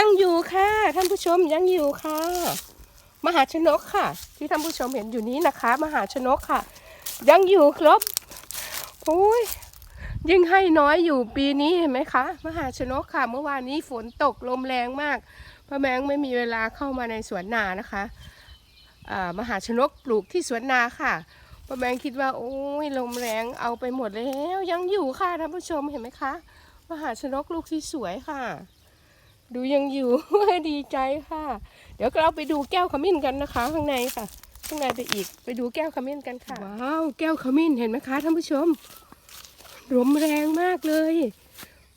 ยังอยู่ค่ะ ท่านผู้ชมยังอยู่ค่ะ มหาชนกค่ะ ที่ท่านผู้ชมเห็นอยู่นี้นะคะ มหาชนกค่ะ ยังอยู่ครบโอ้ยยิ่งให้น้อยอยู่ปีนี้เห็นไหมคะ มหาชนกค่ะ เมื่อวานนี้ฝนตกลมแรงมากป้าแมงไม่มีเวลาเข้ามาในสวนนานะคะมหาชนกปลูกที่สวนนาค่ะป้าแมงคิดว่าโอ้ยลมแรงเอาไปหมดแล้ว ยังอยู่ค่ะท่านผู้ชมเห็นไหมคะ มหาชนกลูกที่สวยค่ะ ดูยังอยู่ ดีใจค่ะ เดี๋ยวเราไปดูแก้วขมิ้นกันนะคะ ข้างในค่ะ ข้างในไปอีก ไปดูแก้วขมิ้นกันค่ะ ว้าว แก้วขมิ้นเห็นไหมคะท่านผู้ชมลมแรงมากเลย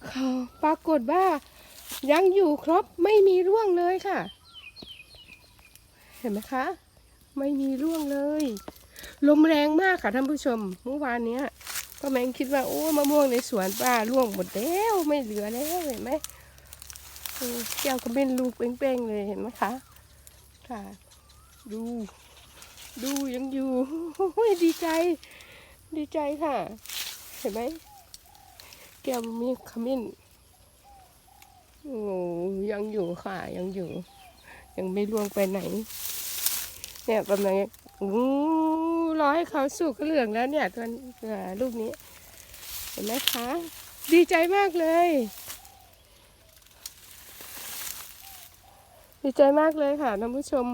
ค่ะปรากฏว่ายังอยู่ครบไม่มีร่วงเลยค่ะ เห็นไหมคะ ไม่มีร่วงเลย ลมแรงมากค่ะท่านผู้ชมเมื่อวานเนี้ยป้าแมงคิดว่าโอ้มะม่วงในสวนป้าร่วงหมดแล้วไม่เหลือแล้วเห็นไหม แก้วก็เป็นลูกเป้งๆเลยเห็นไหมคะ ค่ะ ดู ดูยังอยู่ดีใจ ดีใจค่ะ เห็นไหม แก้วมีขมิ้น โอ้ยังอยู่ค่ะ ยังอยู่ ยังไม่ล่วงไปไหน เนี่ยกำลังอู้รอให้เขาสุกเหลืองแล้วเนี่ยตัวลูกนี้ เห็นไหมคะ ดีใจมากเลย ดีใจมากเลยค่ะท่านผู้ชม